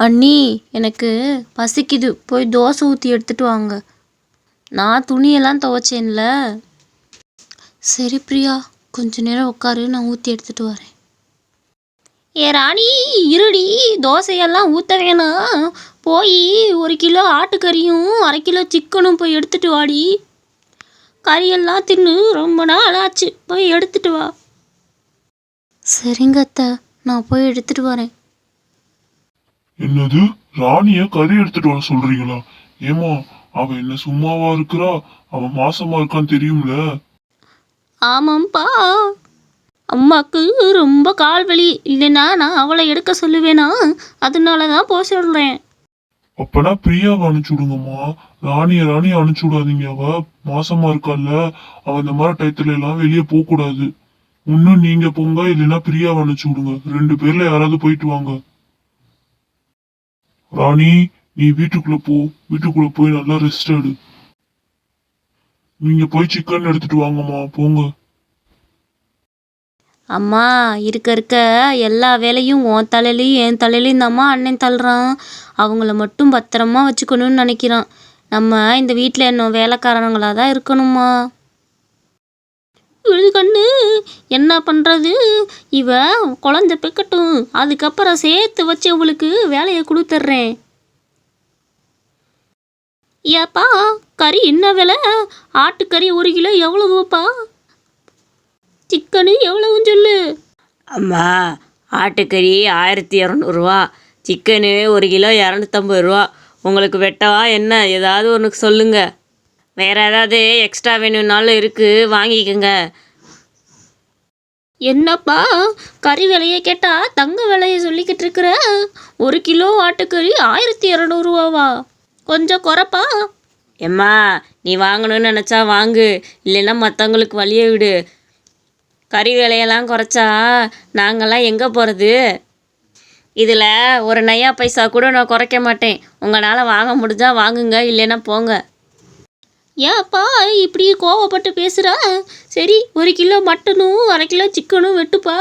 அண்ணி எனக்கு பசிக்குது. போய் தோசை ஊற்றி எடுத்துகிட்டு வாங்க. நான் துணியெல்லாம் துவைச்சேன்ல. சரி பிரியா. கொஞ்ச நேரம் உட்காரு. நான் ஊற்றி எடுத்துகிட்டு வரேன். ஏ ராணி இருடி. தோசையெல்லாம் ஊற்ற வேணாம். போய் ஒரு கிலோ ஆட்டுக்கறியும் அரை கிலோ சிக்கனும் போய் எடுத்துகிட்டு வாடி. கறியெல்லாம் தின்னு ரொம்ப நாள் ஆச்சு. போய் எடுத்துட்டு வா. சரிங்க அத்தை. நான் போய் எடுத்துகிட்டு வரேன். என்னது? ராணிய கறி எடுத்துட்டு வர சொல்றீங்களா? ஏமா அவ என்ன சும்மாவா இருக்கிறா? அவ மாசமா இருக்கான்னு தெரியும்ல. ஆமாம்ப்பா அம்மாக்கு ரொம்ப கால் வலி. இல்லைன்னா நான் அவளை எடுக்க சொல்லுவேனா? அதனால தான் போக சொல்கிறேன் அப்பனா பிரியாவை அனுப்பிச்சு விடுங்கம்மா. ராணிய ராணி அனுப்பிச்சு விடாதீங்க. அவ மாசமா இருக்கால்ல. அவ இந்த மாதிரி டயத்துல எல்லாம் வெளியே போக கூடாது இன்னும் நீங்க போங்க இல்லைன்னா பிரியாவை அனுப்பிச்சு விடுங்க. ரெண்டு பேர்ல யாராவது போயிட்டு வாங்க. ராணி நீ வீட்டுக்குள்ள போ. வீட்டுக்குள்ள போய் நல்லா ரெஸ்ட் எடு. நீங்க போய் சிக்கன் எடுத்துட்டு வாங்கம்மா போங்க. அம்மா இருக்க இருக்க. எல்லா வேலையும் உன் தலையிலையும் என் தலையிலையும் தாம்மா அண்ணன் தள்ளுறான். அவங்கள மட்டும் பத்திரமா வச்சுக்கணும்னு நினைக்கிறான். நம்ம இந்த வீட்டில் இன்னும் வேலைக்காரங்களாக தான் இருக்கணுமா கண்ணு. என்ன பண்ணுறது இவ குழந்த பிக்கட்டும். அதுக்கப்புறம் சேர்த்து வச்சு அவளுக்கு வேலையை கொடுத்துட்றேன். ஏப்பா கறி என்ன விலை? ஆட்டுக்கறி ஒரு கிலோ எவ்வளவுப்பா? சிக்கனு எவ்வளவுன்னு சொல்லு. அம்மா ஆட்டுக்கறி ஆயிரத்தி இரநூறுவா. சிக்கனு ஒரு கிலோ இரநூத்தம்பது ரூபா. உங்களுக்கு வெட்டவா என்ன? ஏதாவது ஒன்று சொல்லுங்கள் வேறு ஏதாவது எக்ஸ்ட்ரா வேணும்னாலும் இருக்குது வாங்கிக்கோங்க. என்னப்பா கறி விலையை கேட்டால் தங்க விலையை சொல்லிக்கிட்டு இருக்கிற? ஒரு கிலோ ஆட்டுக்கறி ஆயிரத்தி இரநூறுவாவா? கொஞ்சம் குறைப்பா? எம்மா நீ வாங்கணும்னு நினச்சா வாங்கு. இல்லைன்னா மற்றவங்களுக்கு வழியை விடு. கறி விலையெல்லாம் குறைச்சா நாங்கள்லாம் எங்கே போகிறது இதில் ஒரு நையா பைசா கூட நான் குறைக்க மாட்டேன். உங்களால் வாங்க முடிஞ்சால் வாங்குங்க இல்லைன்னா போங்க. ஏன்ப்பா இப்படி கோவப்பட்டு பேசுகிறா சரி ஒரு கிலோ மட்டனும் அரை கிலோ சிக்கனும் வெட்டுப்பா.